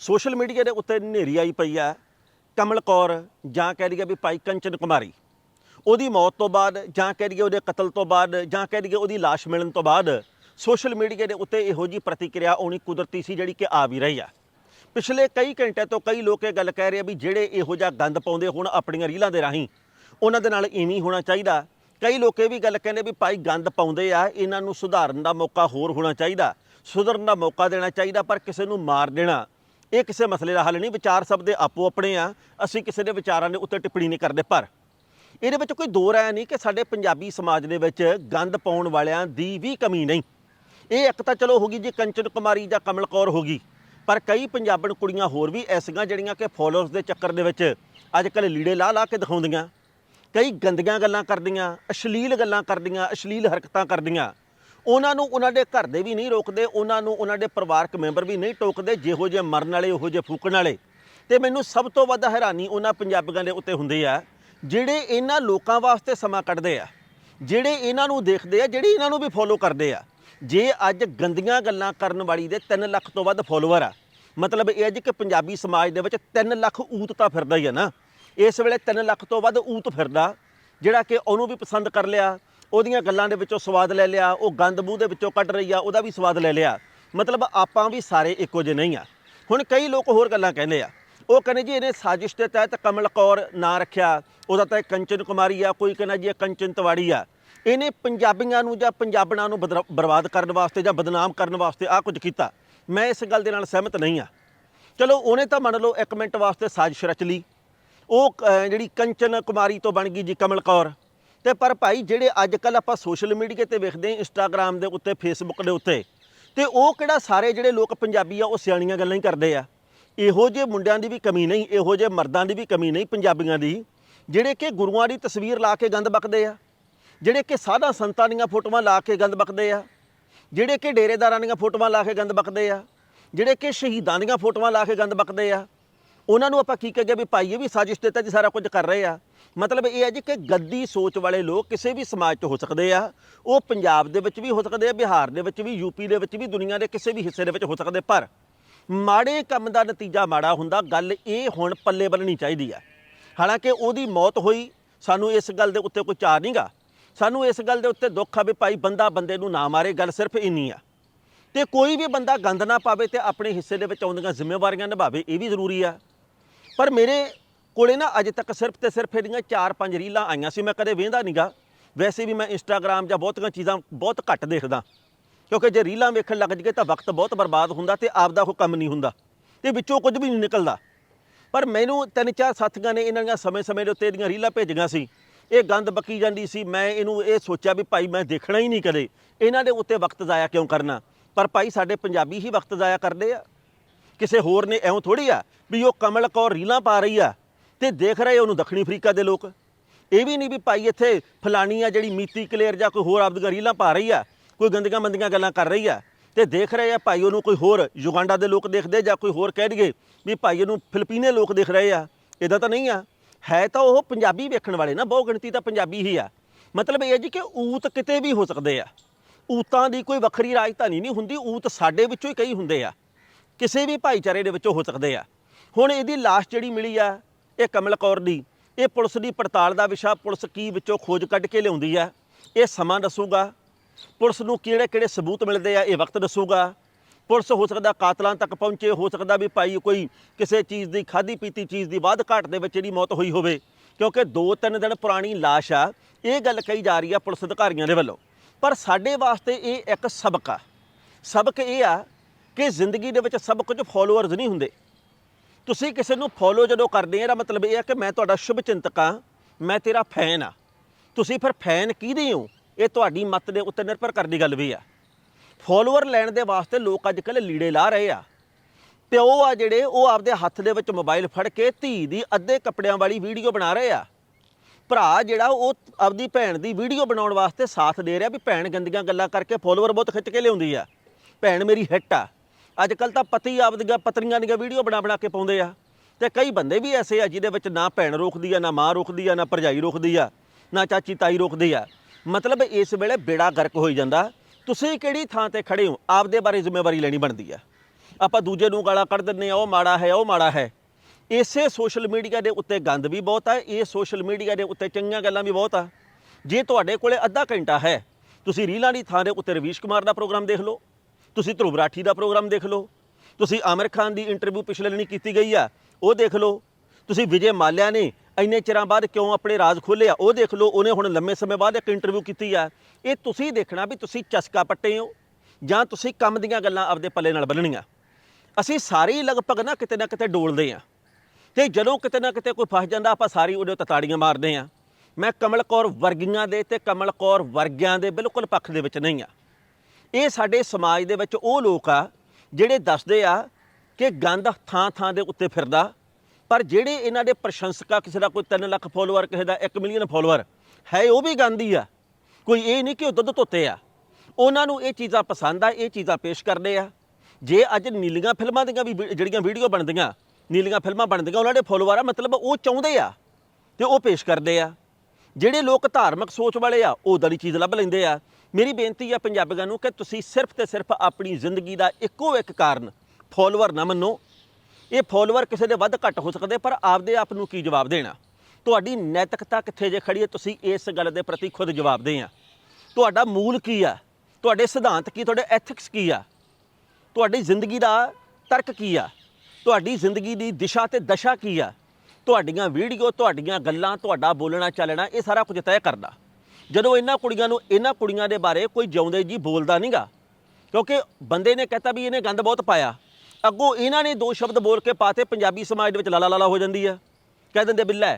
Social media ਦੇ ਉੱਤੇ ਨੇਰੀ ਆਈ ਪਈ ਆ ਕਮਲ ਕੌਰ ਜਾਂ ਕਹਿ ਲਈਏ ਵੀ ਭਾਈ ਕੰਚਨ ਕੁਮਾਰੀ, ਉਹਦੀ ਮੌਤ ਤੋਂ ਬਾਅਦ ਜਾਂ ਕਹਿ ਲਈਏ ਉਹਦੇ ਕਤਲ ਤੋਂ ਬਾਅਦ ਜਾਂ ਕਹਿ ਲਈਏ ਉਹਦੀ ਲਾਸ਼ ਮਿਲਣ ਤੋਂ ਬਾਅਦ ਸੋਸ਼ਲ ਮੀਡੀਆ ਦੇ ਉੱਤੇ ਇਹੋ ਜੀ ਪ੍ਰਤੀਕਿਰਿਆ ਆਉਣੀ ਕੁਦਰਤੀ ਸੀ ਜਿਹੜੀ ਕਿ ਆ ਵੀ ਰਹੀ ਆ। ਪਿਛਲੇ ਕਈ ਘੰਟੇ ਤੋਂ ਕਈ ਲੋਕ ਇਹ ਗੱਲ ਕਹਿ ਰਹੇ ਆ ਵੀ ਜਿਹੜੇ ਇਹੋ ਜਿਹਾ ਗੰਦ ਪਾਉਂਦੇ ਹੁਣ ਆਪਣੀਆਂ ਰੀਲਾਂ ਦੇ ਰਾਹੀਂ, ਉਹਨਾਂ ਦੇ ਨਾਲ ਇਵੇਂ ਹੋਣਾ ਚਾਹੀਦਾ। ਕਈ ਲੋਕ ਇਹ ਵੀ ਗੱਲ ਕਹਿੰਦੇ ਵੀ ਭਾਈ ਗੰਦ ਪਾਉਂਦੇ ਆ, ਇਹਨਾਂ ਨੂੰ ਸੁਧਾਰਨ ਦਾ ਮੌਕਾ ਹੋਰ ਹੋਣਾ ਚਾਹੀਦਾ, ਸੁਧਰਨ ਦਾ ਮੌਕਾ ਦੇਣਾ ਚਾਹੀਦਾ, ਪਰ ਕਿਸੇ ਨੂੰ ਮਾਰ ਦੇਣਾ ਇਹ ਕਿਸੇ ਮਸਲੇ ਦਾ ਹੱਲ ਨਹੀਂ, ਵਿਚਾਰ ਸਭ ਦੇ ਆਪੋ ਆਪਣੇ ਆ। ਅਸੀਂ ਕਿਸੇ ਦੇ ਵਿਚਾਰਾਂ ਦੇ ਉੱਤੇ ਟਿੱਪਣੀ ਨਹੀਂ ਕਰਦੇ, ਪਰ ਇਹਦੇ ਵਿੱਚ ਕੋਈ ਦੋ ਰਾय ਨਹੀਂ ਕਿ ਸਾਡੇ ਪੰਜਾਬੀ ਸਮਾਜ ਦੇ ਵਿੱਚ ਗੰਦ ਪਾਉਣ ਵਾਲਿਆਂ ਦੀ ਵੀ ਕਮੀ ਨਹੀਂ। ਇਹ ਇੱਕ ਤਾਂ ਚਲੋ ਹੋ ਗਈ ਜੀ, ਕੰਚਨ ਕੁਮਾਰੀ ਜਾਂ ਕਮਲ ਕੌਰ ਹੋ ਗਈ, ਪਰ ਕਈ ਪੰਜਾਬਣ ਕੁੜੀਆਂ ਹੋਰ ਵੀ ਐਸੀਆਂ ਜਿਹੜੀਆਂ ਕਿ ਫੋਲੋਅਰਸ ਦੇ ਚੱਕਰ ਦੇ ਵਿੱਚ ਅੱਜ ਕੱਲ੍ਹ ਲੀੜੇ ਲਾ ਲਾ ਕੇ ਦਿਖਾਉਂਦੀਆਂ, ਕਈ ਗੰਦੀਆਂ ਗੱਲਾਂ ਕਰਦੀਆਂ, ਅਸ਼ਲੀਲ ਗੱਲਾਂ ਕਰਦੀਆਂ, ਅਸ਼ਲੀਲ ਹਰਕਤਾਂ ਕਰਦੀਆਂ। ਉਹਨਾਂ ਨੂੰ ਉਹਨਾਂ ਦੇ ਘਰ ਦੇ ਵੀ ਨਹੀਂ ਰੋਕਦੇ, ਉਹਨਾਂ ਨੂੰ ਉਹਨਾਂ ਦੇ ਪਰਿਵਾਰਕ ਮੈਂਬਰ ਵੀ ਨਹੀਂ ਟੋਕਦੇ, ਜਿਹੋ ਜਿਹੇ ਮਰਨ ਵਾਲੇ, ਉਹੋ ਜਿਹੇ ਫੂਕਣ ਵਾਲੇ। ਤੇ ਮੈਨੂੰ ਸਭ ਤੋਂ ਵੱਧ ਹੈਰਾਨੀ ਉਹਨਾਂ ਪੰਜਾਬੀਆਂ ਦੇ ਉੱਤੇ ਹੁੰਦੀ ਆ, ਜਿਹੜੇ ਇਹਨਾਂ ਲੋਕਾਂ ਵਾਸਤੇ ਸਮਾਂ ਕੱਢਦੇ ਆ, ਜਿਹੜੇ ਇਹਨਾਂ ਨੂੰ ਦੇਖਦੇ ਆ, ਜਿਹੜੇ ਇਹਨਾਂ ਨੂੰ ਵੀ ਫੋਲੋ ਕਰਦੇ ਆ। ਜੇ ਅੱਜ ਗੰਦੀਆਂ ਗੱਲਾਂ ਕਰਨ ਵਾਲੀ ਦੇ 3 ਲੱਖ ਤੋਂ ਵੱਧ ਫੋਲੋਅਰ ਆ, ਮਤਲਬ ਇਹ ਹੈ ਜੀ ਕਿ ਪੰਜਾਬੀ ਸਮਾਜ ਦੇ ਵਿੱਚ 3 ਲੱਖ ਊਤ ਤਾਂ ਫਿਰਦਾ ਹੀ ਆ ਨਾ। ਇਸ ਵੇਲੇ 3 ਲੱਖ ਤੋਂ ਵੱਧ ਊਤ ਫਿਰਦਾ, ਜਿਹੜਾ ਕਿ ਉਹਨੂੰ ਵੀ ਪਸੰਦ ਕਰ ਲਿਆ ਉਹਦੀਆਂ ਗੱਲਾਂ ਦੇ ਵਿੱਚੋਂ ਸਵਾਦ ਲੈ ਲਿਆ, ਉਹ ਗੰਦ ਮੂੰਹ ਦੇ ਵਿੱਚੋਂ ਕੱਢ ਰਹੀ ਆ, ਉਹਦਾ ਵੀ ਸਵਾਦ ਲੈ ਲਿਆ। ਮਤਲਬ ਆਪਾਂ ਵੀ ਸਾਰੇ ਇੱਕੋ ਜਿਹੇ ਨਹੀਂ ਆ। ਹੁਣ ਕਈ ਲੋਕ ਹੋਰ ਗੱਲਾਂ ਕਹਿੰਦੇ ਆ। ਉਹ ਕਹਿੰਦੇ ਜੀ ਇਹਨੇ ਸਾਜ਼ਿਸ਼ ਦੇ ਤਹਿਤ ਕਮਲ ਕੌਰ ਨਾਂ ਰੱਖਿਆ, ਉਹਦਾ ਤਾਂ ਕੰਚਨ ਕੁਮਾਰੀ ਆ, ਕੋਈ ਕਹਿੰਦਾ ਜੀ ਇਹ ਕੰਚਨ ਤਵਾੜੀ ਆ। ਇਹਨੇ ਪੰਜਾਬੀਆਂ ਨੂੰ ਜਾਂ ਪੰਜਾਬਣਾਂ ਨੂੰ ਬਦਰ- ਬਰਬਾਦ ਕਰਨ ਵਾਸਤੇ ਜਾਂ ਬਦਨਾਮ ਕਰਨ ਵਾਸਤੇ ਆ ਕੁਝ ਕੀਤਾ। ਮੈਂ ਇਸ ਗੱਲ ਦੇ ਨਾਲ ਸਹਿਮਤ ਨਹੀਂ ਆ। ਚਲੋ, ਉਹਨੇ ਤਾਂ ਮੰਨ ਲਓ ਇੱਕ ਮਿੰਟ ਵਾਸਤੇ ਸਾਜ਼ਿਸ਼ ਰਚ ਲਈ। ਉਹ ਜਿਹੜੀ ਕੰਚਨ ਕੁਮਾਰੀ ਤੋਂ ਬਣ ਗਈ ਜੀ ਕਮਲ ਕੌਰ ਤੇ ਪਰ ਭਾਈ ਜਿਹੜੇ ਅੱਜ ਕੱਲ ਆਪਾਂ ਸੋਸ਼ਲ ਮੀਡੀਆ ਤੇ ਵੇਖਦੇ ਹਾਂ ਇੰਸਟਾਗ੍ਰam ਦੇ ਉੱਤੇ, ਫੇਸਬੁੱਕ ਦੇ ਉੱਤੇ, ਤੇ ਉਹ ਕਿਹੜਾ ਸਾਰੇ ਜਿਹੜੇ ਲੋਕ ਪੰਜਾਬੀ ਆ, ਉਹ ਸਿਆਣੀਆਂ ਗੱਲਾਂ ਹੀ ਕਰਦੇ ਆ। ਇਹੋ ਜਿਹੇ ਮੁੰਡਿਆਂ ਦੀ ਵੀ ਕਮੀ ਨਹੀਂ, ਇਹੋ ਜਿਹੇ ਮਰਦਾਂ ਦੀ ਵੀ ਕਮੀ ਨਹੀਂ ਪੰਜਾਬੀਆਂ ਦੀ, ਜਿਹੜੇ ਕਿ ਗੁਰੂਆਂ ਦੀ ਤਸਵੀਰ ਲਾ ਕੇ ਗੰਦ ਬਕਦੇ ਆ, ਜਿਹੜੇ ਕਿ ਸਾਧਾ ਸੰਤਾਂ ਦੀਆਂ ਫੋਟੋਆਂ ਲਾ ਕੇ ਗੰਦ ਬਕਦੇ ਆ, ਜਿਹੜੇ ਕਿ ਡੇਰੇਦਾਰਾਂ ਦੀਆਂ ਫੋਟੋਆਂ ਲਾ ਕੇ ਗੰਦ ਬਕਦੇ ਆ, ਜਿਹੜੇ ਕਿ ਸ਼ਹੀਦਾਂ ਦੀਆਂ ਫੋਟੋਆਂ ਲਾ ਕੇ ਗੰਦ ਬਕਦੇ ਆ। ਉਹਨਾਂ ਨੂੰ ਆਪਾਂ ਕੀ ਕਹੀਏ ਵੀ ਭਾਈ ਇਹ ਵੀ ਸਾਜ਼ਿਸ਼ ਦਿੱਤਾ ਜੀ ਸਾਰਾ ਕੁਝ ਕਰ ਰਹੇ ਆ। ਮਤਲਬ ਇਹ ਹੈ ਜੀ ਕਿ ਗੱਦੀ ਸੋਚ ਵਾਲੇ ਲੋਕ ਕਿਸੇ ਵੀ ਸਮਾਜ 'ਚ ਹੋ ਸਕਦੇ ਆ, ਉਹ ਪੰਜਾਬ ਦੇ ਵਿੱਚ ਵੀ ਹੋ ਸਕਦੇ ਆ, ਬਿਹਾਰ ਦੇ ਵਿੱਚ ਵੀ ਯੂਪੀ ਦੇ ਵਿੱਚ ਵੀ, ਦੁਨੀਆ ਦੇ ਕਿਸੇ ਵੀ ਹਿੱਸੇ ਦੇ ਵਿੱਚ ਹੋ ਸਕਦੇ, ਪਰ ਮਾੜੇ ਕੰਮ ਦਾ ਨਤੀਜਾ ਮਾੜਾ ਹੁੰਦਾ, ਗੱਲ ਇਹ ਹੁਣ ਪੱਲੇ ਬੰਨਣੀ ਚਾਹੀਦੀ ਆ। ਹਾਲਾਂਕਿ ਉਹਦੀ ਮੌਤ ਹੋਈ, ਸਾਨੂੰ ਇਸ ਗੱਲ ਦੇ ਉੱਤੇ ਕੋਈ ਚਾਰ ਨਹੀਂਗਾ ਸਾਨੂੰ ਇਸ ਗੱਲ ਦੇ ਉੱਤੇ ਦੁੱਖ ਆ ਵੀ ਭਾਈ ਬੰਦਾ ਬੰਦੇ ਨੂੰ ਨਾ ਮਾਰੇ, ਗੱਲ ਸਿਰਫ ਇੰਨੀ ਆ। ਤੇ ਕੋਈ ਵੀ ਬੰਦਾ ਗੰਦ ਨਾ ਪਾਵੇ ਤੇ ਆਪਣੇ ਹਿੱਸੇ ਦੇ ਵਿੱਚ ਆਉਂਦੀਆਂ ਜ਼ਿੰਮੇਵਾਰੀਆਂ ਨਿਭਾਵੇ, ਇਹ ਵੀ ਜ਼ਰੂਰੀ ਆ। ਪਰ ਮੇਰੇ ਕੋਲੇ ਨਾ ਅਜੇ ਤੱਕ ਸਿਰਫ ਤੇ ਸਿਰਫ ਇਹਦੀਆਂ 4-5 ਰੀਲਾਂ ਆਈਆਂ ਸੀ, ਮੈਂ ਕਦੇ ਵੇਂਦਾ ਨਹੀਂਗਾ ਵੈਸੇ ਵੀ ਮੈਂ ਇੰਸਟਾਗ੍ਰam ਜਾਂ ਬਹੁਤੀਆਂ ਚੀਜ਼ਾਂ ਬਹੁਤ ਘੱਟ ਦੇਖਦਾ। ਕਿਉਂਕਿ ਜੇ ਰੀਲਾਂ ਵੇਖਣ ਲੱਗ ਜਗੇ ਤਾਂ ਵਕਤ ਬਹੁਤ ਬਰਬਾਦ ਹੁੰਦਾ ਤੇ ਆਪਦਾ ਉਹ ਕੰਮ ਨਹੀਂ ਹੁੰਦਾ। ਤੇ ਵਿੱਚੋਂ ਕੁਝ ਵੀ ਨਹੀਂ ਨਿਕਲਦਾ। ਪਰ ਮੈਨੂੰ ਤਿੰਨ ਚਾਰ ਸਾਥੀਆਂ ਨੇ ਇਹਨਾਂ ਦੀਆਂ ਸਮੇਂ-ਸਮੇਂ ਦੇ ਉੱਤੇ ਇਹਦੀਆਂ ਰੀਲਾਂ ਭੇਜੀਆਂ ਸੀ। ਇਹ ਗੰਦ ਬਕੀ ਜਾਂਦੀ ਸੀ, ਮੈਂ ਇਹਨੂੰ ਇਹ ਸੋਚਿਆ ਵੀ ਭਾਈ ਮੈਂ ਦੇਖਣਾ ਹੀ ਨਹੀਂ ਕਦੇ। ਇਹਨਾਂ ਦੇ ਉੱਤੇ ਵਕਤ ਜ਼ਾਇਆ ਕਿਉਂ ਕਰਨਾ? ਪਰ ਭਾਈ ਸਾਡੇ ਪੰਜਾਬੀ ਹੀ ਵਕਤ ਜ਼ਾਇਆ ਕਰਦੇ ਆ। ਕਿਸੇ ਹੋਰ ਨੇ ਐਉਂ ਥੋੜੀ ਆ ਵੀ ਉਹ ਕਮਲ ਕੌਰ ਰੀਲਾਂ ਪਾ ਰਹੀ ਆ। ਤੇ ਦੇਖ ਰਹੇ ਉਹਨੂੰ ਦੱਖਣੀ ਅਫਰੀਕਾ ਦੇ ਲੋਕ। ਇਹ ਵੀ ਨਹੀਂ ਵੀ ਭਾਈ ਇੱਥੇ ਫਲਾਨੀ ਆ ਜਿਹੜੀ ਮੀਤੀ ਕਲੇਰ ਜਾਂ ਕੋਈ ਹੋਰ ਆਪਦੀਆਂ ਰੀਲਾਂ ਪਾ ਰਹੀ ਆ, ਕੋਈ ਗੰਦੀਆਂ ਮੰਦੀਆਂ ਗੱਲਾਂ ਕਰ ਰਹੀ ਆ। ਤੇ ਦੇਖ ਰਹੇ ਆ ਭਾਈ ਉਹਨੂੰ ਕੋਈ ਹੋਰ ਯੁਗਾਂਡਾ ਦੇ ਲੋਕ ਦੇਖਦੇ ਜਾਂ ਕੋਈ ਹੋਰ ਕਹਿ ਦਈਏ ਵੀ ਭਾਈ ਉਹਨੂੰ ਫਿਲੀਪੀਨੇ ਲੋਕ ਦੇਖ ਰਹੇ ਆ। ਇਦਾਂ ਤਾਂ ਨਹੀਂ ਆ। ਹੈ ਤਾਂ ਉਹ ਪੰਜਾਬੀ ਵੇਖਣ ਵਾਲੇ ਨਾ ਬਹੁ ਗਿਣਤੀ ਤਾਂ ਪੰਜਾਬੀ ਹੀ ਆ। ਮਤਲਬ ਇਹ ਹੈ ਜੀ ਕਿ ਊਤ ਕਿਤੇ ਵੀ ਹੋ ਸਕਦੇ ਆ। ਊਤਾਂ ਦੀ ਕੋਈ ਵੱਖਰੀ ਰਾਜਧਾਨੀ ਨਹੀਂ ਹੁੰਦੀ, ਊਤ ਸਾਡੇ ਵਿੱਚੋਂ ਹੀ ਕਈ ਹੁੰਦੇ ਆ। ਕਿਸੇ ਵੀ ਭਾਈਚਾਰੇ ਦੇ ਵਿੱਚੋਂ ਹੋ ਸਕਦੇ ਆ। ਹੁਣ ਇਹਦੀ ਲਾਸ਼ ਜਿਹੜੀ ਮਿਲੀ ਆ ਇਹ ਕਮਲ ਕੌਰ ਦੀ। ਇਹ ਪੁਲਿਸ ਦੀ ਪੜਤਾਲ ਦਾ ਵਿਸ਼ਾ, ਪੁਲਿਸ ਕੀ ਵਿੱਚੋਂ ਖੋਜ ਕੱਢ ਕੇ ਲਿਆਉਂਦੀ ਆ, ਇਹ ਸਮਾਂ ਦੱਸੂਗਾ। ਪੁਲਿਸ ਨੂੰ ਕਿਹੜੇ ਕਿਹੜੇ ਸਬੂਤ ਮਿਲਦੇ ਆ, ਇਹ ਵਕਤ ਦੱਸੂਗਾ। ਪੁਲਿਸ ਹੋ ਸਕਦਾ ਕਾਤਲਾਂ ਤੱਕ ਪਹੁੰਚੇ, ਹੋ ਸਕਦਾ ਵੀ ਭਾਈ ਕੋਈ ਕਿਸੇ ਚੀਜ਼ ਦੀ ਖਾਦੀ ਪੀਤੀ ਚੀਜ਼ ਦੀ ਵਾਧ ਘਾਟ ਦੇ ਵਿੱਚ ਇਹਦੀ ਮੌਤ ਹੋਈ ਹੋਵੇ, ਕਿਉਂਕਿ 2-3 ਦਿਨ ਪੁਰਾਣੀ ਲਾਸ਼ ਆ, ਇਹ ਗੱਲ ਕਹੀ ਜਾ ਰਹੀ ਆ ਪੁਲਿਸ ਅਧਿਕਾਰੀਆਂ ਦੇ ਵੱਲੋਂ। ਪਰ ਸਾਡੇ ਵਾਸਤੇ ਇਹ ਇੱਕ ਸਬਕ ਆ। ਸਬਕ ਇਹ ਆ ਕਿ ਜ਼ਿੰਦਗੀ ਦੇ ਵਿੱਚ ਸਭ ਕੁਝ ਫਾਲੋਅਰਸ ਨਹੀਂ ਹੁੰਦੇ। ਤੁਸੀਂ ਕਿਸੇ ਨੂੰ ਫੋਲੋ ਜਦੋਂ ਕਰਦੇ ਆ, ਇਹਦਾ ਮਤਲਬ ਇਹ ਆ ਕਿ ਮੈਂ ਤੁਹਾਡਾ ਸ਼ੁਭ ਚਿੰਤਕ ਆ ਮੈਂ ਤੇਰਾ ਫੈਨ ਆ ਤੁਸੀਂ ਫਿਰ ਫੈਨ ਕਿਹਦੇ ਹੋ? ਇਹ ਤੁਹਾਡੀ ਮਤ ਦੇ ਉੱਤੇ ਨਿਰਭਰ ਕਰਦੀ ਗੱਲ ਵੀ ਆ। ਫੋਲੋਅਰ ਲੈਣ ਦੇ ਵਾਸਤੇ ਲੋਕ ਅੱਜ ਕੱਲ੍ਹ ਲੀੜੇ ਲਾ ਰਹੇ ਆ। ਪਿਓ ਆ ਜਿਹੜੇ, ਉਹ ਆਪਦੇ ਹੱਥ ਦੇ ਵਿੱਚ ਮੋਬਾਈਲ ਫੜ ਕੇ ਧੀ ਦੀ ਅੱਧੇ ਕੱਪੜਿਆਂ ਵਾਲੀ ਵੀਡੀਓ ਬਣਾ ਰਹੇ ਆ। ਭਰਾ ਜਿਹੜਾ, ਉਹ ਆਪਦੀ ਭੈਣ ਦੀ ਵੀਡੀਓ ਬਣਾਉਣ ਵਾਸਤੇ ਸਾਥ ਦੇ ਰਿਹਾ ਵੀ ਭੈਣ ਗੰਦੀਆਂ ਗੱਲਾਂ ਕਰਕੇ ਫੋਲੋਅਰ ਬਹੁਤ ਖਿੱਚ ਕੇ ਲਿਆਉਂਦੀ ਆ। ਭੈਣ ਮੇਰੀ ਹਿੱਟ ਆ। ਅੱਜ ਕੱਲ ਤਾਂ ਪਤੀ ਆਪਦੀਆਂ ਪਤਨੀਆਂ ਦੀਆਂ ਵੀਡੀਓ ਬਣਾ ਬਣਾ ਕੇ ਪਾਉਂਦੇ ਆ। ਤੇ ਕਈ ਬੰਦੇ ਵੀ ਐਸੇ ਆ ਜਿਹਦੇ ਵਿੱਚ ਨਾ ਭੈਣ ਰੋਕਦੀ ਆ, ਨਾ ਮਾਂ ਰੋਕਦੀ ਆ, ਨਾ ਭਰਜਾਈ ਰੋਕਦੀ ਆ, ਨਾ ਚਾਚੀ ਤਾਈ ਰੋਕਦੀ ਆ। ਮਤਲਬ ਇਸ ਵੇਲੇ ਬੇੜਾ ਗਰਕ ਹੋਈ ਜਾਂਦਾ। ਤੁਸੀਂ ਕਿਹੜੀ ਥਾਂ ਤੇ ਖੜੇ ਹੋ? ਆਪਦੇ ਬਾਰੇ ਜ਼ਿੰਮੇਵਾਰੀ ਲੈਣੀ ਬਣਦੀ ਆ। ਆਪਾਂ ਦੂਜੇ ਨੂੰ ਗਾਲਾਂ ਕੱਢ ਦਿੰਦੇ ਆ, ਉਹ ਮਾੜਾ ਹੈ, ਉਹ ਮਾੜਾ ਹੈ। ਇਸੇ ਸੋਸ਼ਲ ਮੀਡੀਆ ਦੇ ਉੱਤੇ ਗੰਦ ਵੀ ਬਹੁਤ ਆ, ਇਹ ਸੋਸ਼ਲ ਮੀਡੀਆ ਦੇ ਉੱਤੇ ਚੰਗੀਆਂ ਗੱਲਾਂ ਵੀ ਬਹੁਤ ਆ। ਜੇ ਤੁਹਾਡੇ ਕੋਲੇ ਅੱਧਾ ਘੰਟਾ ਹੈ, ਤੁਸੀਂ ਰੀਲਾਂ ਦੀ ਥਾਂ ਦੇ ਉੱਤੇ ਰਵੀਸ਼ ਕੁਮਾਰ ਦਾ ਪ੍ਰੋਗਰਾਮ ਦੇਖ ਲਓ। ਤੁਸੀਂ ਧਰੁਵ ਰਾਠੀ ਦਾ ਪ੍ਰੋਗਰਾਮ ਦੇਖ ਲਓ। ਤੁਸੀਂ ਆਮਿਰ ਖਾਨ ਦੀ ਇੰਟਰਵਿਊ ਪਿਛਲੇ ਦਿਨੀ ਕੀਤੀ ਗਈ ਆ, ਉਹ ਦੇਖ ਲਓ। ਤੁਸੀਂ ਵਿਜੇ ਮਾਲਿਆ ਨੇ ਇੰਨੇ ਚਿਰਾਂ ਬਾਅਦ ਕਿਉਂ ਆਪਣੇ ਰਾਜ਼ ਖੋਲ੍ਹਿਆ, ਉਹ ਦੇਖ ਲਓ। ਉਹਨੇ ਹੁਣ ਲੰਮੇ ਸਮੇਂ ਬਾਅਦ ਇੱਕ ਇੰਟਰਵਿਊ ਕੀਤੀ ਆ। ਇਹ ਤੁਸੀਂ ਦੇਖਣਾ ਵੀ ਤੁਸੀਂ ਚਸਕਾ ਪੱਟੇ ਹੋ, ਜਾਂ ਤੁਸੀਂ ਕੰਮ ਦੀਆਂ ਗੱਲਾਂ ਆਪਦੇ ਪੱਲੇ ਨਾਲ ਬੰਨਣੀਆਂ ਅਸੀਂ ਸਾਰੇ ਹੀ ਲਗਭਗ ਨਾ ਕਿਤੇ ਨਾ ਕਿਤੇ ਡੋਲਦੇ ਆ। ਤੇ ਜਦੋਂ ਕਿਤੇ ਨਾ ਕਿਤੇ ਕੋਈ ਫਸ ਜਾਂਦਾ, ਆਪਾਂ ਸਾਰੀ ਉਹਦੇ ਉੱਤੇ ਤਾੜੀਆਂ ਮਾਰਦੇ ਆ। ਮੈਂ ਕਮਲ ਕੌਰ ਵਰਗੀਆਂ ਦੇ ਤੇ ਕਮਲ ਕੌਰ ਵਰਗਿਆਂ ਦੇ ਬਿਲਕੁਲ ਪੱਖ ਦੇ ਵਿੱਚ ਨਹੀਂ ਆ। ਇਹ ਸਾਡੇ ਸਮਾਜ ਦੇ ਵਿੱਚ ਉਹ ਲੋਕ ਆ ਜਿਹੜੇ ਦੱਸਦੇ ਆ ਕਿ ਗੰਦ ਥਾਂ ਥਾਂ ਦੇ ਉੱਤੇ ਫਿਰਦਾ, ਪਰ ਜਿਹੜੇ ਇਹਨਾਂ ਦੇ ਪ੍ਰਸ਼ੰਸਕ ਆ ਕਿਸੇ ਦਾ ਕੋਈ 3 ਲੱਖ ਫੋਲੋਅਰ ਕਿਸੇ ਦਾ 1 ਮਿਲੀਅਨ ਫੋਲੋਅਰ ਹੈ ਉਹ ਵੀ ਗੰਦੀ ਆ। ਕੋਈ ਇਹ ਨਹੀਂ ਕਿ ਉਹ ਦੁੱਧ ਧੋਤੇ ਆ। ਉਹਨਾਂ ਨੂੰ ਇਹ ਚੀਜ਼ਾਂ ਪਸੰਦ ਆ, ਇਹ ਚੀਜ਼ਾਂ ਪੇਸ਼ ਕਰਦੇ ਆ। ਜੇ ਅੱਜ ਨੀਲੀਆਂ ਫਿਲਮਾਂ ਦੀਆਂ ਵੀ ਵੀ- ਜਿਹੜੀਆਂ ਵੀਡੀਓ ਬਣਦੀਆਂ, ਨੀਲੀਆਂ ਫਿਲਮਾਂ ਬਣਦੀਆਂ, ਉਹਨਾਂ ਦੇ ਫੋਲੋਅਰ ਆ, ਮਤਲਬ ਉਹ ਚਾਹੁੰਦੇ ਆ ਤੇ ਉਹ ਪੇਸ਼ ਕਰਦੇ ਆ। ਜਿਹੜੇ ਲੋਕ ਧਾਰਮਿਕ ਸੋਚ ਵਾਲੇ ਆ, ਉਹ ਉਦਾਂ ਦੀ ਚੀਜ਼ ਲੱਭ ਲੈਂਦੇ ਆ। ਮੇਰੀ ਬੇਨਤੀ ਆ ਪੰਜਾਬੀਆਂ ਨੂੰ ਕਿ ਤੁਸੀਂ ਸਿਰਫ ਤੇ ਸਿਰਫ ਆਪਣੀ ਜ਼ਿੰਦਗੀ ਦਾ ਇੱਕੋ ਇੱਕ ਕਾਰਨ ਫੋਲੋਅਰ ਨਾ ਮੰਨੋ। ਇਹ ਫੋਲੋਅਰ ਕਿਸੇ ਦੇ ਵੱਧ ਘੱਟ ਹੋ ਸਕਦੇ, ਪਰ ਆਪਦੇ ਆਪ ਨੂੰ ਕੀ ਜਵਾਬ ਦੇਣਾ? ਤੁਹਾਡੀ ਨੈਤਿਕਤਾ ਕਿੱਥੇ ਜੇ ਖੜੀ ਹੈ, ਤੁਸੀਂ ਇਸ ਗੱਲ ਦੇ ਪ੍ਰਤੀ ਖੁਦ ਜਵਾਬ ਦੇ ਆ। ਤੁਹਾਡਾ ਮੂਲ ਕੀ ਆ? ਤੁਹਾਡੇ ਸਿਧਾਂਤ ਕੀ, ਤੁਹਾਡੇ ਐਥਿਕਸ ਕੀ ਆ? ਤੁਹਾਡੀ ਜ਼ਿੰਦਗੀ ਦਾ ਤਰਕ ਕੀ ਆ? ਤੁਹਾਡੀ ਜ਼ਿੰਦਗੀ ਦੀ ਦਿਸ਼ਾ ਤੇ ਦਸ਼ਾ ਕੀ ਆ? ਤੁਹਾਡੀਆਂ ਵੀਡੀਓ, ਤੁਹਾਡੀਆਂ ਗੱਲਾਂ, ਤੁਹਾਡਾ ਬੋਲਣਾ ਚੱਲਣਾ ਇਹ ਸਾਰਾ ਕੁਝ ਤੈਅ ਕਰਦਾ ਜਦੋਂ ਇਹਨਾਂ ਕੁੜੀਆਂ ਨੂੰ, ਇਹਨਾਂ ਕੁੜੀਆਂ ਦੇ ਬਾਰੇ ਕੋਈ ਜਿਉਂਦੇ ਜੀ ਬੋਲਦਾ ਨਹੀਂਗਾ ਕਿਉਂਕਿ ਬੰਦੇ ਨੇ ਕਹਤਾ ਵੀ ਇਹਨੇ ਗੰਦ ਬਹੁਤ ਪਾਇਆ। ਅੱਗੋਂ ਇਹਨਾਂ ਨੇ ਦੋ ਸ਼ਬਦ ਬੋਲ ਕੇ ਪਾਤੇ, ਪੰਜਾਬੀ ਸਮਾਜ ਦੇ ਵਿੱਚ ਲਾਲਾ ਲਾਲਾ ਹੋ ਜਾਂਦੀ ਆ। ਕਹਿ ਦਿੰਦੇ ਬਿੱਲਾ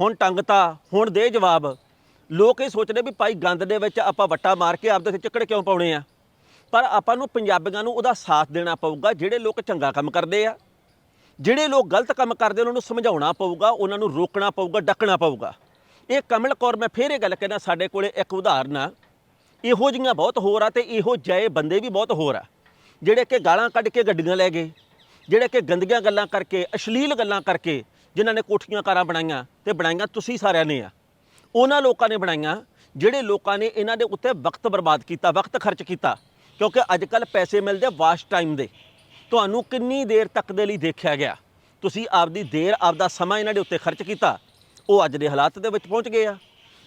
ਹੁਣ ਟੰਗਤਾ ਹੁਣ ਦੇ ਜਵਾਬ। ਲੋਕ ਇਹ ਸੋਚਦੇ ਵੀ ਭਾਈ ਗੰਦ ਦੇ ਵਿੱਚ ਆਪਾਂ ਵੱਟਾ ਮਾਰ ਕੇ ਆਪਦੇ ਤੇ ਚੱਕੜ ਕਿਉਂ ਪਾਉਣੇ ਆ? ਪਰ ਆਪਾਂ ਨੂੰ ਪੰਜਾਬੀਆਂ ਨੂੰ ਉਹਦਾ ਸਾਥ ਦੇਣਾ ਪਊਗਾ, ਜਿਹੜੇ ਲੋਕ ਚੰਗਾ ਕੰਮ ਕਰਦੇ ਆ। ਜਿਹੜੇ ਲੋਕ ਗਲਤ ਕੰਮ ਕਰਦੇ, ਉਹਨਾਂ ਨੂੰ ਸਮਝਾਉਣਾ ਪਊਗਾ, ਉਹਨਾਂ ਨੂੰ ਰੋਕਣਾ ਪਊਗਾ, ਡੱਕਣਾ ਪਊਗਾ। ਇਹ ਕਮਲ ਕੌਰ, ਮੈਂ ਫੇਰ ਇਹ ਗੱਲ ਕਹਿੰਦਾ ਸਾਡੇ ਕੋਲੇ ਇੱਕ ਉਦਾਹਰਨ ਆ। ਇਹੋ ਜਿਹੀਆਂ ਬਹੁਤ ਹੋਰ ਆ ਤੇ ਇਹੋ ਜਿਹੇ ਬੰਦੇ ਵੀ ਬਹੁਤ ਹੋਰ ਆ। ਜਿਹੜੇ ਕਿ ਗਾਲਾਂ ਕੱਢ ਕੇ ਗੱਡੀਆਂ ਲੈ ਗਏ, ਜਿਹੜੇ ਕਿ ਗੰਦੀਆਂ ਗੱਲਾਂ ਕਰਕੇ, ਅਸ਼ਲੀਲ ਗੱਲਾਂ ਕਰਕੇ ਜਿਨ੍ਹਾਂ ਨੇ ਕੋਠੀਆਂ ਕਾਰਾਂ ਬਣਾਈਆਂ ਤੇ ਬਣਾਈਆਂ ਤੁਸੀਂ ਸਾਰਿਆਂ ਨੇ ਆ। ਉਹਨਾਂ ਲੋਕਾਂ ਨੇ ਬਣਾਈਆਂ, ਜਿਹੜੇ ਲੋਕਾਂ ਨੇ ਇਹਨਾਂ ਦੇ ਉੱਤੇ ਵਕਤ ਬਰਬਾਦ ਕੀਤਾ, ਵਕਤ ਖਰਚ ਕੀਤਾ। ਕਿਉਂਕਿ ਅੱਜ ਕੱਲ ਪੈਸੇ ਮਿਲਦੇ ਵਾਸ਼ ਟਾਈਮ ਦੇ। ਤੁਹਾਨੂੰ ਕਿੰਨੀ ਦੇਰ ਤੱਕ ਦੇ ਲਈ ਦੇਖਿਆ ਗਿਆ? ਤੁਸੀਂ ਆਪਦੀ ਦੇਰ, ਆਪਦਾ ਸਮਾਂ ਇਹਨਾਂ ਦੇ ਉੱਤੇ ਖਰਚ ਕੀਤਾ। ਉਹ ਅੱਜ ਦੇ ਹਾਲਾਤ ਦੇ ਵਿੱਚ ਪਹੁੰਚ ਗਏ ਆ।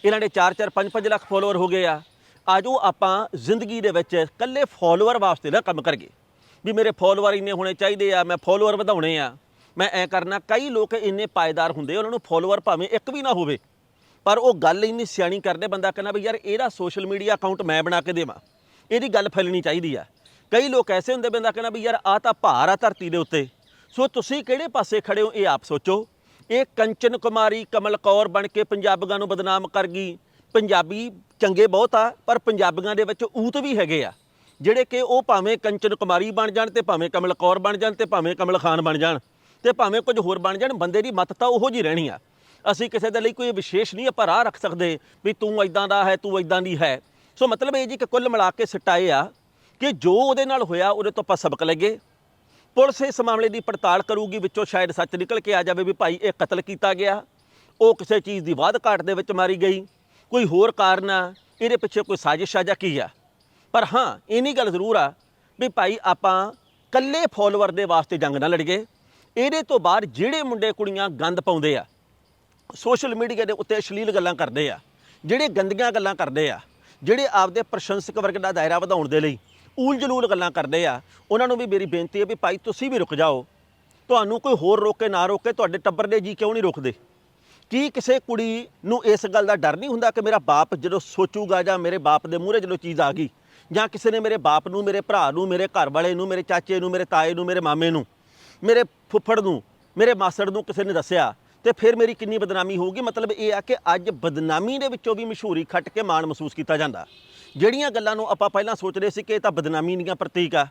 ਇਹਨਾਂ ਦੇ 4-4 5-5 ਲੱਖ ਫੋਲੋਅਰ ਹੋ ਗਏ ਆ। ਅੱਜ ਉਹ ਆਪਾਂ ਜ਼ਿੰਦਗੀ ਦੇ ਵਿੱਚ ਇਕੱਲੇ ਫੋਲੋਅਰ ਵਾਸਤੇ ਨਾ ਕੰਮ ਕਰਗੇ ਵੀ ਮੇਰੇ ਫੋਲੋਅਰ ਇੰਨੇ ਹੋਣੇ ਚਾਹੀਦੇ ਆ, ਮੈਂ ਫੋਲੋਅਰ ਵਧਾਉਣੇ ਆ। ਮੈਂ ਐ ਕਰਨਾ, ਕਈ ਲੋਕ ਇੰਨੇ ਪਾਇਦਾਰ ਹੁੰਦੇ ਉਹਨਾਂ ਨੂੰ ਫੋਲੋਅਰ ਭਾਵੇਂ ਇੱਕ ਵੀ ਨਾ ਹੋਵੇ। ਪਰ ਉਹ ਗੱਲ ਇੰਨੀ ਸਿਆਣੀ ਕਰਦੇ, ਬੰਦਾ ਕਹਿੰਦਾ ਵੀ ਯਾਰ ਇਹਦਾ ਸੋਸ਼ਲ ਮੀਡੀਆ ਅਕਾਊਂਟ ਮੈਂ ਬਣਾ ਕੇ ਦੇਵਾਂ। ਇਹਦੀ ਗੱਲ ਫੈਲਣੀ ਚਾਹੀਦੀ ਆ। ਕਈ ਲੋਕ ਐਸੇ ਹੁੰਦੇ, ਬੰਦਾ ਕਹਿੰਦਾ ਵੀ ਯਾਰ ਆ ਤਾਂ ਭਾਰ ਆ ਧਰਤੀ ਦੇ ਉੱਤੇ। ਸੋ ਤੁਸੀਂ ਕਿਹੜੇ ਪਾਸੇ ਖੜੇ ਹੋ, ਇਹ ਆਪ ਸੋਚੋ। ਇਹ ਕੰਚਨ ਕੁਮਾਰੀ ਕਮਲ ਕੌਰ ਬਣ ਕੇ ਪੰਜਾਬੀਆਂ ਨੂੰ ਬਦਨਾਮ ਕਰ ਗਈ। ਪੰਜਾਬੀ ਚੰਗੇ ਬਹੁਤ ਆ, ਪਰ ਪੰਜਾਬੀਆਂ ਦੇ ਵਿੱਚ ਊਤ ਵੀ ਹੈਗੇ ਆ। ਜਿਹੜੇ ਕਿ ਉਹ ਭਾਵੇਂ ਕੰਚਨ ਕੁਮਾਰੀ ਬਣ ਜਾਣ ਤੇ ਭਾਵੇਂ ਕਮਲ ਕੌਰ ਬਣ ਜਾਣ ਤੇ ਭਾਵੇਂ ਕਮਲ ਖਾਨ ਬਣ ਜਾਣ ਤੇ ਭਾਵੇਂ ਕੁਝ ਹੋਰ ਬਣ ਜਾਣ, ਬੰਦੇ ਦੀ ਮੱਤ ਤਾਂ ਉਹੋ ਜੀ ਰਹਿਣੀ ਆ। ਅਸੀਂ ਕਿਸੇ ਦੇ ਲਈ ਕੋਈ ਵਿਸ਼ੇਸ਼ ਨਹੀਂ ਆਪਾਂ ਰਾਹ ਰੱਖ ਸਕਦੇ ਵੀ ਤੂੰ ਇਦਾਂ ਦਾ ਹੈ, ਤੂੰ ਇਦਾਂ ਦੀ ਹੈ। ਸੋ ਮਤਲਬ ਇਹ ਜੀ ਕਿ ਕੁੱਲ ਮਿਲਾ ਕੇ ਸਿੱਟਾ ਇਹ ਆ ਕਿ ਜੋ ਉਹਦੇ ਨਾਲ ਹੋਇਆ, ਉਹਦੇ ਤੋਂ ਆਪਾਂ ਸਬਕ ਲੱਗੇ ਪੁਲਿਸ ਇਸ ਮਾਮਲੇ ਦੀ ਪੜਤਾਲ ਕਰੂਗੀ, ਵਿੱਚੋਂ ਸ਼ਾਇਦ ਸੱਚ ਨਿਕਲ ਕੇ ਆ ਜਾਵੇ ਵੀ ਭਾਈ ਇਹ ਕਤਲ ਕੀਤਾ ਗਿਆ। ਉਹ ਕਿਸੇ ਚੀਜ਼ ਦੀ ਵਾਧ ਘਾਟ ਦੇ ਵਿੱਚ ਮਾਰੀ ਗਈ। ਕੋਈ ਹੋਰ ਕਾਰਨ ਆ, ਇਹਦੇ ਪਿੱਛੇ ਕੋਈ ਸਾਜ਼ਿਸ਼ ਆ ਜਾਂ ਕੀ ਆ? ਪਰ ਹਾਂ ਇੰਨੀ ਗੱਲ ਜ਼ਰੂਰ ਆ ਵੀ ਭਾਈ ਆਪਾਂ ਕੱਲੇ ਫੋਲੋਅਰ ਦੇ ਵਾਸਤੇ ਜੰਗ ਨਾ ਲੜੀਏ। ਇਹਦੇ ਤੋਂ ਬਾਅਦ ਜਿਹੜੇ ਮੁੰਡੇ ਕੁੜੀਆਂ ਗੰਦ ਪਾਉਂਦੇ ਆ ਸੋਸ਼ਲ ਮੀਡੀਆ ਦੇ ਉੱਤੇ ਅਸ਼ਲੀਲ ਗੱਲਾਂ ਕਰਦੇ ਆ, ਜਿਹੜੇ ਗੰਦੀਆਂ ਗੱਲਾਂ ਕਰਦੇ ਆ, ਜਿਹੜੇ ਆਪਦੇ ਪ੍ਰਸ਼ੰਸਕ ਵਰਗ ਦਾ ਦਾਇਰਾ ਵਧਾਉਣ ਦੇ ਲਈ ਊਲ ਜਲੂਲ ਗੱਲਾਂ ਕਰਦੇ ਆ। ਉਹਨਾਂ ਨੂੰ ਵੀ ਮੇਰੀ ਬੇਨਤੀ ਹੈ ਵੀ ਭਾਈ ਤੁਸੀਂ ਵੀ ਰੁਕ ਜਾਓ। ਤੁਹਾਨੂੰ ਕੋਈ ਹੋਰ ਰੋਕੇ ਨਾ ਰੋਕੇ, ਤੁਹਾਡੇ ਟੱਬਰ ਦੇ ਜੀ ਕਿਉਂ ਨਹੀਂ ਰੁਕਦੇ? ਕੀ ਕਿਸੇ ਕੁੜੀ ਨੂੰ ਇਸ ਗੱਲ ਦਾ ਡਰ ਨਹੀਂ ਹੁੰਦਾ ਕਿ ਮੇਰਾ ਬਾਪ ਜਦੋਂ ਸੋਚੂਗਾ ਜਾਂ ਮੇਰੇ ਬਾਪ ਦੇ ਮੂਹਰੇ ਜਦੋਂ ਚੀਜ਼ ਆ ਗਈ? ਜਾਂ ਕਿਸੇ ਨੇ ਮੇਰੇ ਬਾਪ ਨੂੰ, ਮੇਰੇ ਭਰਾ ਨੂੰ, ਮੇਰੇ ਘਰ ਵਾਲੇ ਨੂੰ, ਮੇਰੇ ਚਾਚੇ ਨੂੰ, ਮੇਰੇ ਤਾਏ ਨੂੰ, ਮੇਰੇ ਮਾਮੇ ਨੂੰ, ਮੇਰੇ ਫੁੱਫੜ ਨੂੰ, ਮੇਰੇ ਮਾਸੜ ਨੂੰ ਕਿਸੇ ਨੇ ਦੱਸਿਆ? ਤੇ ਫਿਰ ਮੇਰੀ ਕਿੰਨੀ ਬਦਨਾਮੀ ਹੋਊਗੀ? ਮਤਲਬ ਇਹ ਆ ਕਿ ਅੱਜ ਬਦਨਾਮੀ ਦੇ ਵਿੱਚੋਂ ਵੀ ਮਸ਼ਹੂਰੀ ਖੱਟ ਕੇ ਮਾਣ ਮਹਿਸੂਸ ਕੀਤਾ ਜਾਂਦਾ। ਜਿਹੜੀਆਂ ਗੱਲਾਂ ਨੂੰ ਆਪਾਂ ਪਹਿਲਾਂ ਸੋਚ ਰਹੇ ਸੀ ਕਿ ਇਹ ਤਾਂ ਬਦਨਾਮੀ ਦੀਆਂ ਪ੍ਰਤੀਕ ਆ,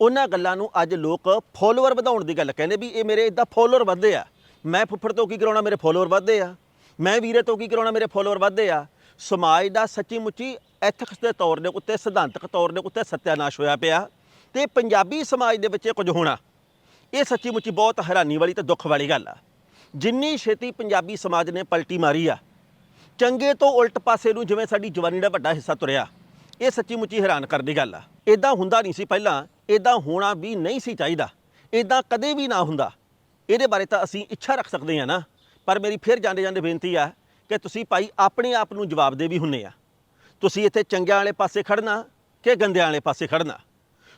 ਉਹਨਾਂ ਗੱਲਾਂ ਨੂੰ ਅੱਜ ਲੋਕ ਫੋਲੋਅਰ ਵਧਾਉਣ ਦੀ ਗੱਲ ਕਹਿੰਦੇ ਵੀ ਇਹ ਮੇਰੇ ਇਦਾਂ ਫੋਲੋਅਰ ਵਧਦੇ ਆ। ਮੈਂ ਫੁੱਫੜ ਤੋਂ ਕੀ ਕਰਾਉਣਾ, ਮੇਰੇ ਫੋਲੋਅਰ ਵਧਦੇ ਆ। ਮੈਂ ਵੀਰੇ ਤੋਂ ਕੀ ਕਰਾਉਣਾ, ਮੇਰੇ ਫੋਲੋਅਰ ਵਧਦੇ ਆ। ਸਮਾਜ ਦਾ ਸੱਚੀ ਮੁੱਚੀ ਐਥਿਕਸ ਦੇ ਤੌਰ ਦੇ ਉੱਤੇ, ਸਿਧਾਂਤਕ ਤੌਰ ਦੇ ਉੱਤੇ ਸਤਿਆਨਾਸ਼ ਹੋਇਆ ਪਿਆ ਤੇ ਪੰਜਾਬੀ ਸਮਾਜ ਦੇ ਵਿੱਚ ਕੁਝ ਹੋਣਾ, ਇਹ ਸੱਚੀ ਮੁੱਚੀ ਬਹੁਤ ਹੈਰਾਨੀ ਵਾਲੀ ਤੇ ਦੁੱਖ ਵਾਲੀ ਗੱਲ ਆ। ਜਿੰਨੀ ਛੇਤੀ ਪੰਜਾਬੀ ਸਮਾਜ ਨੇ ਪਲਟੀ ਮਾਰੀ ਆ ਚੰਗੇ ਤੋਂ ਉਲਟ ਪਾਸੇ ਨੂੰ ਜਿਵੇਂ ਸਾਡੀ ਜਵਾਨੀ ਦਾ ਵੱਡਾ ਹਿੱਸਾ ਤੁਰਿਆ, ਇਹ ਸੱਚੀ ਮੁੱਚੀ ਹੈਰਾਨ ਕਰਨ ਦੀ ਗੱਲ ਆ। ਇਦਾਂ ਹੁੰਦਾ ਨਹੀਂ ਸੀ ਪਹਿਲਾਂ ਇਦਾਂ ਹੋਣਾ ਵੀ ਨਹੀਂ ਸੀ ਚਾਹੀਦਾ। ਇਦਾਂ ਕਦੇ ਵੀ ਨਾ ਹੁੰਦਾ। ਇਹਦੇ ਬਾਰੇ ਤਾਂ ਅਸੀਂ ਇੱਛਾ ਰੱਖ ਸਕਦੇ ਹਾਂ ਨਾ। ਪਰ ਮੇਰੀ ਫਿਰ ਜਾਂਦੇ ਜਾਂਦੇ ਬੇਨਤੀ ਆ ਕਿ ਤੁਸੀਂ ਭਾਈ ਆਪਣੇ ਆਪ ਨੂੰ ਜਵਾਬ ਦੇ ਵੀ ਹੁੰਨੇ ਆ। ਤੁਸੀਂ ਇੱਥੇ ਚੰਗਿਆਂ ਵਾਲੇ ਪਾਸੇ ਖੜਨਾ ਕਿ ਗੰਦਿਆਂ ਵਾਲੇ ਪਾਸੇ ਖੜਨਾ?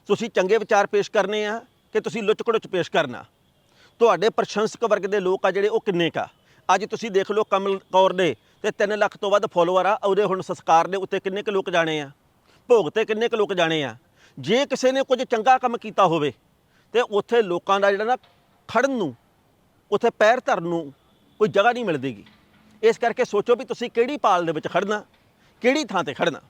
ਤੁਸੀਂ ਚੰਗੇ ਵਿਚਾਰ ਪੇਸ਼ ਕਰਨੇ ਆ ਕਿ ਤੁਸੀਂ ਲੁੱਚ ਪੇਸ਼ ਕਰਨਾ? ਤੁਹਾਡੇ ਪ੍ਰਸ਼ੰਸਕ ਵਰਗ ਦੇ ਲੋਕ ਆ ਜਿਹੜੇ ਉਹ ਕਿੰਨੇ ਕਾ ਅੱਜ ਤੁਸੀਂ ਦੇਖ ਲਓ ਕਮਲ ਕੌਰ ਦੇ ਤੇ 3 ਲੱਖ ਤੋਂ ਵੱਧ ਫੋਲੋਅਰ ਆ, ਉਹਦੇ ਹੁਣ ਸੰਸਕਾਰ ਦੇ ਉੱਤੇ ਕਿੰਨੇ ਕੁ ਲੋਕ ਜਾਣੇ ਆ? ਭੋਗ ਤੇ ਕਿੰਨੇ ਕੁ ਲੋਕ ਜਾਣੇ ਆ? ਜੇ ਕਿਸੇ ਨੇ ਕੁਝ ਚੰਗਾ ਕੰਮ ਕੀਤਾ ਹੋਵੇ, ਤੇ ਉੱਥੇ ਲੋਕਾਂ ਦਾ ਜਿਹੜਾ ਨਾ ਖੜਨ ਨੂੰ, ਉੱਥੇ ਪੈਰ ਧਰਨ ਨੂੰ ਕੋਈ ਜਗ੍ਹਾ ਨਹੀਂ ਮਿਲਦੀਗੀ। ਇਸ ਕਰਕੇ ਸੋਚੋ ਵੀ ਤੁਸੀਂ ਕਿਹੜੀ ਪਾਲ ਦੇ ਵਿੱਚ ਖੜਨਾ, ਕਿਹੜੀ ਥਾਂ ਤੇ ਖੜਨਾ।